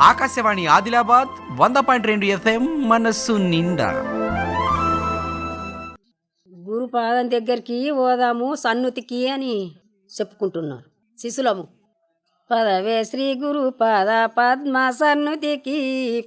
ఆకాశవాణి ఆదిలాబాద్ వంద పాయింట్ రెండు ఎఫ్ఎం మనస్సు నిండా. గురుపాదం దగ్గరికి పోదాము సన్నుతికి అని చెప్పుకుంటున్నారు. శిశులము. పదవే శ్రీ గురుపాద పద్మ సన్నుతికి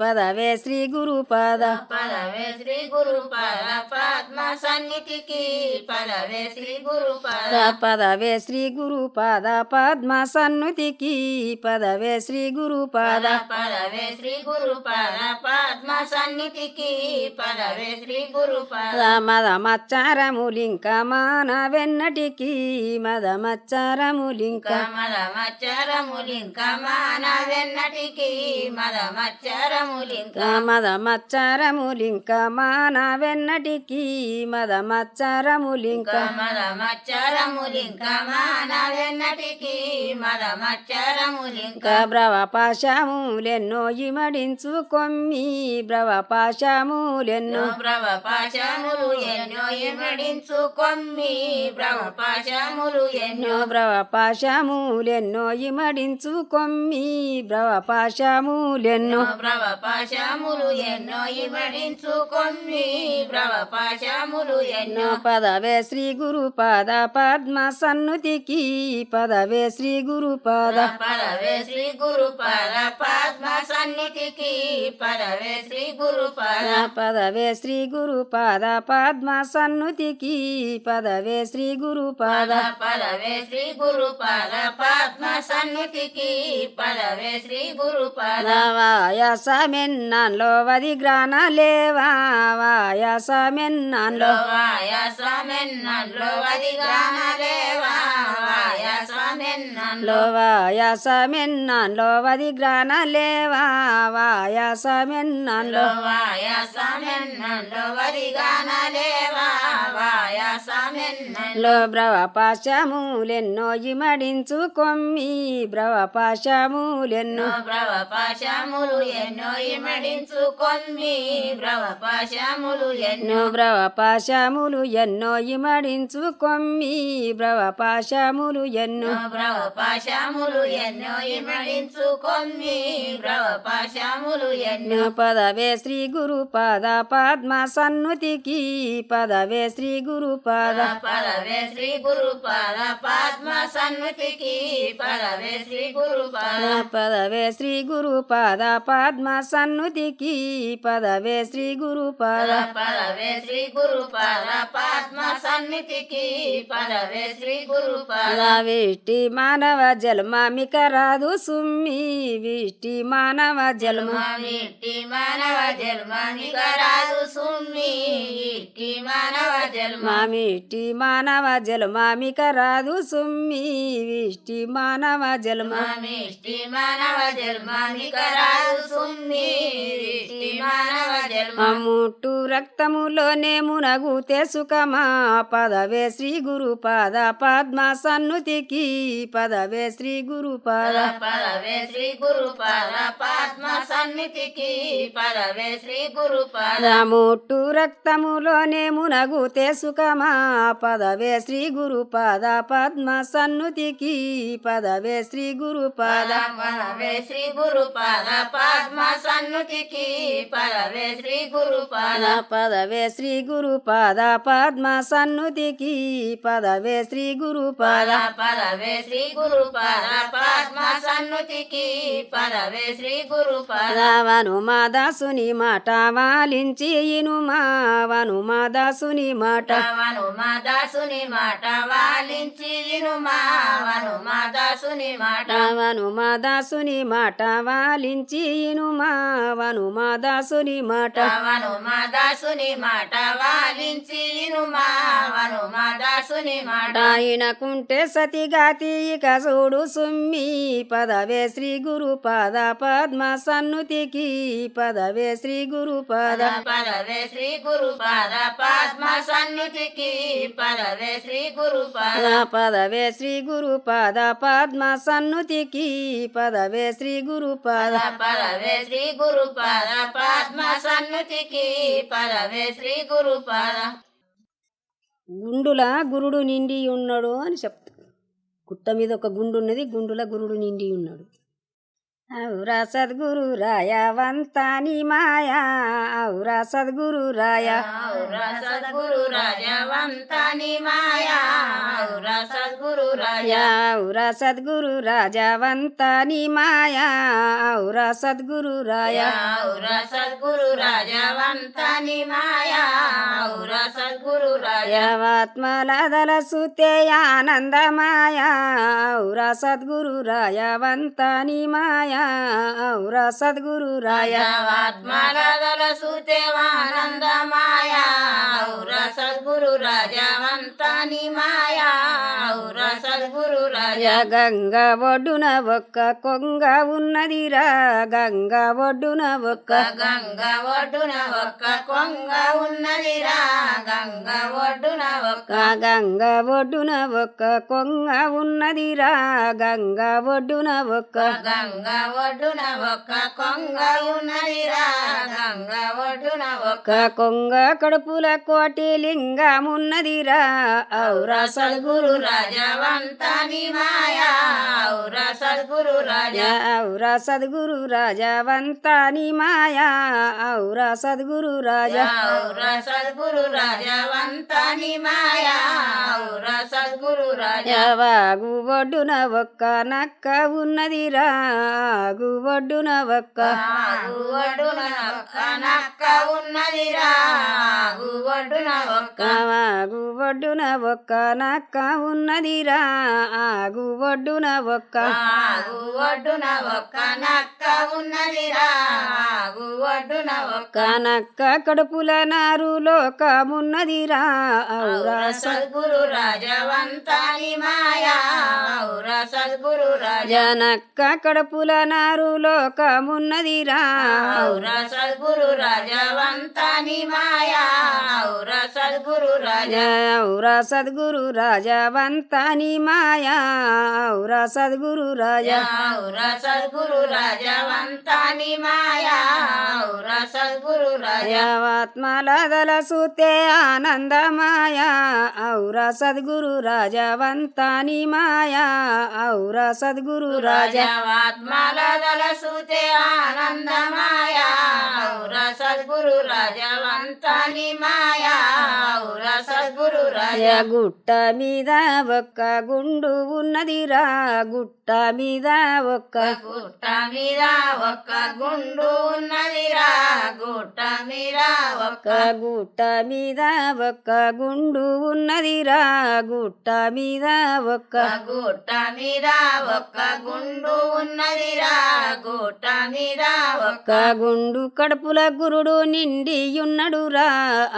పదవే శ్రీ గురుపాద పదవే శ్రీ గురుపాద పద్మ సన్నిధికి పదవే శ్రీ గురుపాద పదవే శ్రీ గురుపాద పద్మ సన్నుతికి పదవే శ్రీ గురుపాద పదవే శ్రీ గురుపాద పద్మ సన్నిధికి పదవే శ్రీ గురుపాద మద మచ్చారములింక మాన వెన్నటికి మద మచ్చారములింక మదమచ్చరములింక మానవెన్నటికి మదమచ్చరములింక మాన వెన్నటికి మద మచ్చారములింక మదమచ్చరములింక మానవెన్నటికి మదమచ్చరములింక బ్రవ పాశములెన్నో ఇమడించు కొమ్మి బ్రవ పాశములెన్నో బ్రవ పాశములు ఎన్నో ఇమడించు కొమ్మి బ్రవ పాశములు ఎన్నో బ్రవ పాశములెన్నో ఆడించు కొమ్మి బ్రవ పాశములెన్నో బ్రవ పాశములు ఎన్నో ఇవడించు కొమ్మి పాశములు ఎన్నో పదవే శ్రీ గురుపాద పద్మ సన్నుతికి పదవే శ్రీ గురుపాద పదవే శ్రీ గురుపాద పద్మ సన్నిధికి పదవే శ్రీ గురుపాద పదవే శ్రీ గురుపాద పద్మ సన్నుతికి పదవే శ్రీ గురుపాద పదవే శ్రీ గురుపాద పద్మ సన్నిధికి పదవే శ్రీ గురుపాద వాయసమెన్నాన్లో వది గ్రాన లేవా వాయసమెన్నాన్లో వాయసమెన్నలో వదిగానలేవా వాయ వాయసమెన్నాన్లో వది గ్రాన లేవా వాయసమెన్నాన్లో వాయసమెన్నలో వదిగానలేవా వాయసమెన్నలో లో బ్రవ పాశములెన్నో ఇమడించు కొమ్మి బ్రవ పాశములెన్నో బ్రవ పాశములు ఎన్నో ఇమడించు కొమ్మి బ్రవ పాశములు ఎన్నో బ్రవ పాశములు ఎన్నో ఇమడించు కొమ్మి బ్రవ పాశములు ఎన్నో బ్రవ పాశములు ఎన్నో ఇమడించు కొమ్మి బ్రవ పాశములు ఎన్నో పదవే శ్రీ గురుపాద పద్మ సన్నుతికి పదవే శ్రీ గురుపాద పదవే శ్రీ గురుపాద పద్మ సన్నుతికి పదవే శ్రీ గురుపాద పదవే శ్రీ గురుపాద పద్మ సన్నుతికి పదవే శ్రీ గురుపాద పదవే శ్రీ గురుపాద పద్మ సన్నిధికి పదవే శ్రీ గురుపాద విష్టి మానవ జన్మామిక రాదు సుమ్మి విష్టి మానవ జన్మ ఇట్టి మానవ జన్మానిక రాదు సుమ్మి ఇట్టి మానవ జన్మ మామిటి మానవ జన్మామిక రాదు సుమ్మి విష్టి మానవ జన్మ ఇష్టి మానవ జన్మానిక రాదు సుమ్మి ఇట్టి మానవ జన్మ ముట్టు రక్తములోనే మునగుతే సుఖమా. పదవే శ్రీ గురుపాద పద్మ సన్నుతికి. పదవే శ్రీ గురుపాద పదవే శ్రీ గురుపాద పద్మ సన్నిధికి పదవే శ్రీ గురుపాద ముట్టు రక్తములోనే మునగుతే సుఖమా. పదవే శ్రీ గురుపాద పద్మ సన్నుతికి. పదవే శ్రీ గురుపాద పదవే శ్రీ గురుపాద పద్మ సన్నిధికి పదవే శ్రీ గురుపాద పదవే శ్రీ గురుపాద పద్మ సన్నుతికి పదవే శ్రీ గురుపాద పదవే శ్రీ గురుపాద పద్మ సన్నిధికి పదవే శ్రీ గురుపాద వను మాదాసుని మాట వాలించి ఇనుమా వను మాదాసుని మాట. వను మా దాసుని మాట వాలించి వినుమా వను మా దాసుని మాట. వను మాదాసుని మాట వాలించి ఇనుమా వను మాదాసుని మాట. వను మా దాసుని మాట వాలించి వినుమా వను మా దాసుని మాట. ఆయనకుంటే సతిగాతి ఇక చూడు సుమ్మి. పదవే శ్రీ గురుపాద పద్మ సన్నుతికి. పదవే శ్రీ గురుపాద పదవే శ్రీ గురుపాద పద్మ సన్నిధికి పదవే శ్రీ గురుపాద పదవే శ్రీ గురుపాద పద్మ సన్నుతికి. పదవే శ్రీ గురుపాద పదవే శ్రీ గురుపాద పద్మ సన్నిధికి పదవే శ్రీ గురుపాద గుండుల గురుడు నిండి ఉన్నాడు అని చెప్తాడు గుట్ట మీద ఒక గుండు ఉన్నది గుండుల గురుడు నిండి ఉన్నాడు. ఔరా సద్గురు రాయ వంతాని మాయా. ఔరా సద్గురు రాయ. ఔరా సద్గురు రాజవంతాని మాయా. ఔరా సద్గురు రాజా ఔరా సద్గురు రాజవంతాని మాయా. ఔరా సద్గురు రాయ. ఔరా సద్గురు రాజవంతాని మాయా. ఔరా సద్గురు రాజా. యవాత్మలదల సుతే ఆనందమాయా ఔరా సద్గురు రాయ వంతాని మాయా. ఔరా సద్గురు రాయ. ఆత్మలదల సుతేవానంద మాయా ఔరా సద్గురు రాజవంతాని మాయా ఔరా సద్గురు రాజా గంగ ఒడ్డున ఒక్క కొంగ ఉన్నదిరా. గంగ ఒడ్డున ఒక్క గంగ ఒడ్డున ఒక్క కొంగ ఉన్నదిరా. గంగ ఒడ్డున ఒక్క గంగ ఒడ్డున ఒక్క కొంగ ఉన్నదిరా గంగ ఒడ్డున ఒక్క గంగ ఒడ్డున ఒక్క కొంగ ఉన్నదిరా గంగ ఒడ్డున ఒక్క కొంగ కడుపుల కోటి లింగమున్నదిరా ఔరా సద్గురు రాజవంతాని మాయా ఔరా సద్గురు రాజా ఔరా సద్గురు రాజవంతాని మాయా ఔరా సద్గురు రాజా ఔరా సద్గురు రాజవంతాని మాయా ఔరా సద్గురు రాజా వాగు ఒడ్డున ఒక్క నక్క ఉన్నదిరా ఆగు ఒడ్డున ఒక్క నక్క ఉన్నదిరా ఆగు ఒడ్డున ఒక్క ఆగు ఒడ్డున ఒక్క నక్క ఉన్నదిరా ఆగు ఒడ్డున ఒక్క ఆగు ఒడ్డున ఒక్క నక్క ఉన్నదిరా ఆగు ఒడ్డున ఒక్క నక్క కడుపుల నారు లోకమున్నదిరా. ఔరా సద్గురు రాజవంతాని మాయా. ఔరా సద్గురు రాజా జనక్క కడుపుల నారు లోకమున్నదిరా. ఔరా సద్గురు రాజవంతాని మాయా. ఔరా సద్గురు రాజా ఔరా సద్గురు రాజవంతాని మాయా. ఔరా సద్గురు రాజా ఔరా సద్గురు రాజవంతాని మాయా. ఔరా సద్గురు రాజా ఆత్మలదల సుతే ఆనందమాయా ఔరా సద్గురు రాజవంతాని మాయా ఔరా సద్గురు రాజా రాజాత్మలదల సుతే ఆనందమాయా ఔరా సద్గురు రాజవంతాని మాయా ఔరా సద్గురు రాజా గుట్ట మీద ఒక్క గుండు ఉన్నదిరా గుట్ట మీద ఒక్క గుట్ట మీద ఒక్క గుండు ఉన్నదిరా గుట్ట మీద ఒక్క గుట్ట మీద ఒక్క గుండు ఉన్నదిరా. గుట్ట మీద ఒక్క గుట్ట మీద ఒక్క గుండు ఉన్నదిరా. గుట్ట మీద ఒక్క గుండు కడుపుల గురుడు నిండి ఉన్నడురా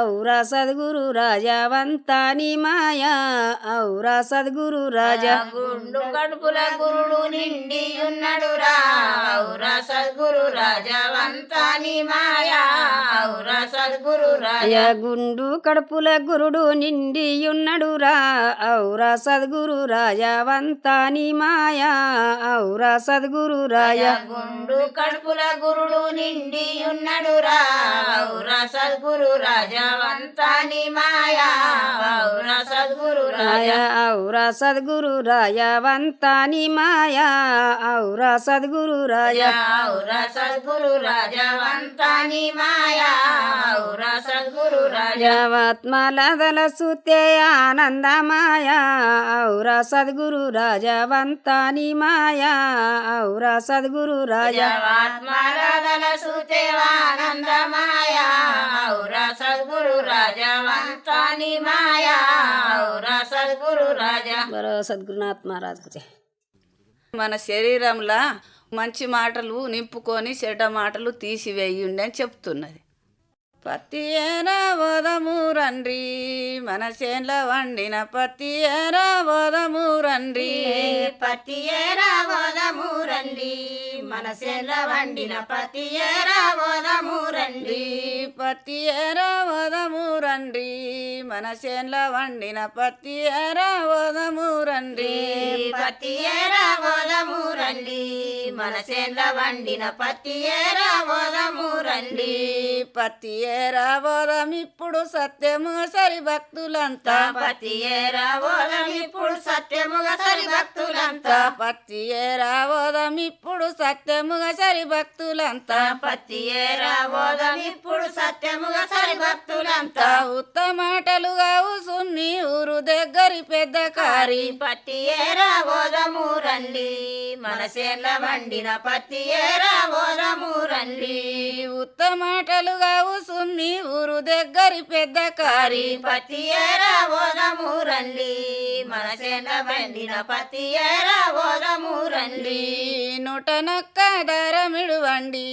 ఔరా సద్గురు రాజావంతాని మాయా. ఔరా సద్గురు రాజా. గుండు కడుపుల గురుడు నిండి ఉన్నడురా ఔరా సద్గురు రాజవంతాని మాయా. గుండు కడుపుల గురుడు నిండి ఉన్నడురా ఔరా సద్గురు రాజావంతాని మాయా. ఔరా సద్గురు రాజా గుండు కడుపుల గురుడు నిండి ఉన్నడురా ఔరా సద్గురు రాజవంతాని మాయా. ఔరా రాయ. ఔరా సద్గురు రాయవంతాని మాయా. ఔరా సద్గురు రాయ. ఔరా సద్గురు రాజవంతాని మాయా. ఔరా సద్గురు రాజా రాజాత్మలదల సుతే ఆనందమాయా ఔరా సద్గురు రాజవంతాని మాయా. ఔరా సద్గురు రాజా ఆత్మరాధన సుతేవానందమాయా సద్గురునాథ్ జై. మన శరీరంలో మంచి మాటలు నింపుకొని చెడ్డ మాటలు తీసివేయండి అని చెప్తున్నది. పత్తి ఏరా వదము రండ్రి మన చేన్ల వండిన పత్తి ఏరా వదము రండ్రి. పతి ఏరా వదము రండి మన సెల వండిన పతి రండి. చేన్ల వండిన పత్తి ఏరా వదము రండ్రి పతి ఏరా వదము రండి. వండిన పతి ఏరా వదము రండి. పత్తి ఏరా వదం ఇప్పుడు సత్యముగా సరి భక్తులంతా. పతి ఏరా వదం ఇప్పుడు సత్యముగా సరి భక్తులంతా. పత్తి ఏరా వదం ఇప్పుడు సత్య సత్యముగా సరి భక్తులంతా పత్తి ఇప్పుడు సత్యముగా సరి భక్తులంతా ఉత్తమాటలుగా సున్ని ఊరు దగ్గరి పెద్ద కారి. పత్తి ఏరా ఓదము రండి. మన చేన్ల వండిన పత్తి ఏరా ఓదము రండి. ఉత్తమాటలుగా సున్ని ఊరు దగ్గరి పెద్ద కారి. పత్తి ఏరా ఓదము రండి. మన చేన్ల వండిన పత్తి ఏరా ఓదము రండి. నూటనొక్క దారమిడువండి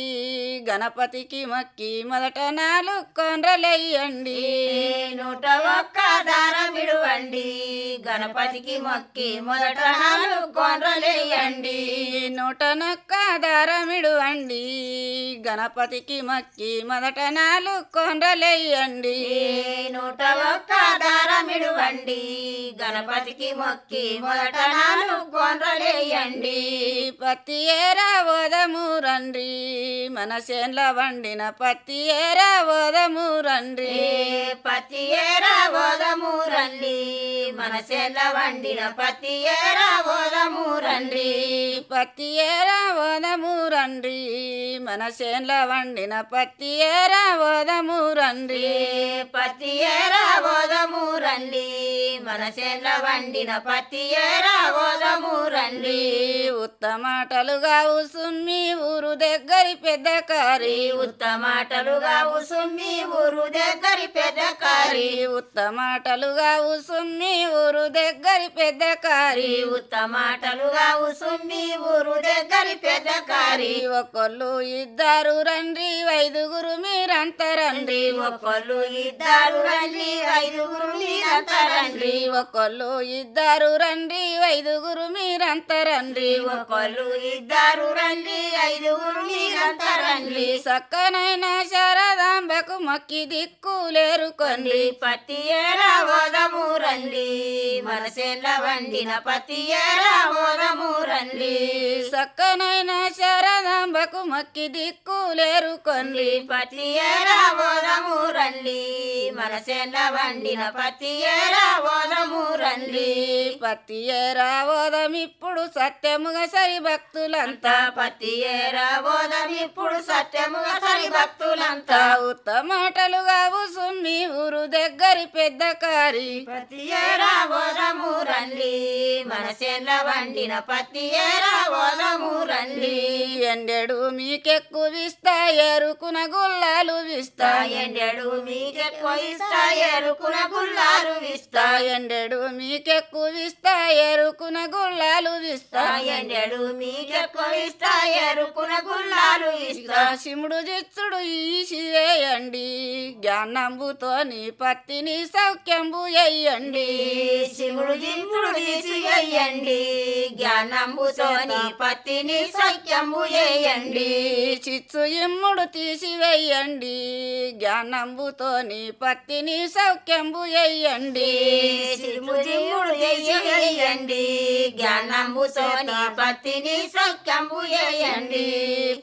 గణపతికి మొక్కి మొదట నాలుగు కొండ్రలెయ్యండి. నూట ఒక్క దారం ఇడువండి గణపతికి మొక్కి మొదట నాలుగు గొండ్రలేయండి నూటనొక్క దారమిడువండి గణపతికి మొక్కి మొదట నాలుగు కొండ్రలెయ్యండి. నూట ఒక్క దారం ఇడువండి గణపతికి మొక్కి మొదట నాలుగు గొండ్రలేయండి పత్తి ఏరా ఓదము రండి. మన చేన్ల వండిన పత్తి ఏరా ఓదము రండి. పత్తి ఏరా ఓదము రండి. మన చేల వండిన పత్తి ఏరా ఓదము రండి. పత్తి ఏరా ఓదము రండి. మన చేన్ల వండిన పత్తి ఏరా ఓదము రండి. పత్తి ఏరా ఓదము రండి మన చేల వండిన పత్తి ఏరా ఓదము రండి ఉత్తమాటలుగా ఉసుమ్మి ఊరు దగ్గరి పెద్ద కారి ఉత్తమాటలుగా ఉసుమ్మి ఊరు దగ్గరి పెద్ద కారి ఉత్తమాటలుగా ఉసుమ్మి ఊరు దగ్గరి పెద్ద కారి ఉత్తమాటలుగా ఉసుమ్మి ఊరు దగ్గరి పెద్ద కారి ఒకళ్ళు ఇద్దరు రండి ఐదుగురు మీరంతా రండి. ఒకళ్ళు ఇద్దరు రండి ఐదుగురు మీరంతా రండి ఒకళ్ళు ఇద్దరు రండి ఐదుగురు మీరంతా రండి. ఒకళ్ళు ఇద్దరు రండి ఐదుగురు మీరంతా రండి. సక్కనైన శారదాంబకు మొక్కి దిక్కులేరు కొండి పత్తి ఏరా ఓదము రండి. మన చేన్ల వండిన పత్తి ఏరా రండి సక్కనైన శారదాంబకు మొక్కి దిక్కులేరు కొండి పత్తి ఏరా ఓదము రండి. మన చేన్ల వండిన పత్తి ఏరా ఓదము రండి. పత్తి ఏరా ఓదం ఇప్పుడు సత్యముగా సరి భక్తులంతా. పత్తి ఏరా ఓదం ఇప్పుడు సత్యముగా సరి భక్తులంతా. ఉత్తమాటలుగా సుమ్మి ఊరు దగ్గరి పెద్ద కారి. పత్తి ఏరా ఓదము రండి మన చేన్ల వండిన పత్తి ఏరా ఓదము రండి. ఎండెడు మీకెక్కువ ఇస్తా ఎరుకున గుల్లాలు విస్తా. ఎండెడు మీకెక్కువ ఇస్తా ఎరుకున గుల్లాలు విస్తా. ఎండెడు మీకెక్కువ ఇస్తా ఎరుకున గుల్లాలు విస్తా. ఎండెడు మీకెక్కువ ఇస్తా ఎరుకున గుల్లాలు ఇస్తా శివుడు జిత్సుడు ఈసివేయండి జ్ఞానంబుతో నీ పత్తిని సౌఖ్యంబు ఎయ్యండి. శివుడు జింపుడు తీసి వేయండి జ్ఞానంబుతో నీ పత్తిని సత్యంబు వేయండి చిచ్చు ఇమ్ముడు తీసివేయండి. జ్ఞానంబుతో నీ పత్తిని సౌఖ్యంబు ఎయ్యండి శివుడు జింపుడు తీసి వేయండి జ్ఞానంబుతో నీ పత్తిని సత్యంబు వేయండి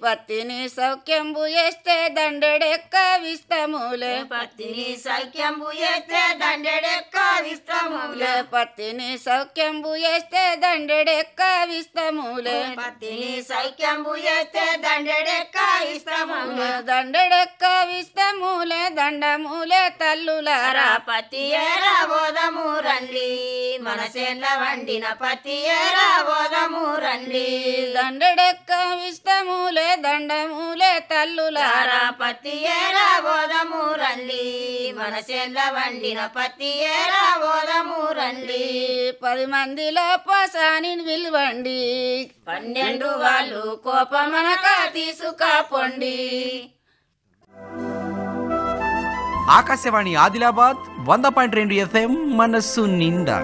పత్తిని సౌఖ్యంబు వేస్తే దండెడెక్క విస్తములే. పత్తిని సఖ్యంబు చేస్తే దండెడెక్క విస్తములే. పత్తిని సౌఖ్యంబు వేస్తే దండెడెక్క విస్తములే పత్తిని సఖ్యంబు చేస్తే దండెడెక్క ఇష్టములే దండెడెక్క విస్తములే దండములే తల్లులారా. పత్తి ఏరా బోధము రండి. మన చేన్ల వండిన పత్తి ఏరా బోధము రండి. దండెడెక్క విస్తములే దండములే తల్లులారా. లారా పత్తి ఏరా బోధము రండి. మన చేన్ల వండిన పత్తి ఏరా బోధము రండి. పది మందిలో పోసాని విలువండి. పన్నెండు వాళ్ళు కోపమనక తీసుకపోండి ఆకాశవాణి ఆదిలాబాద్ వంద పాయింట్ రెండు ఎఫ్ఎం మనస్సు నిండా.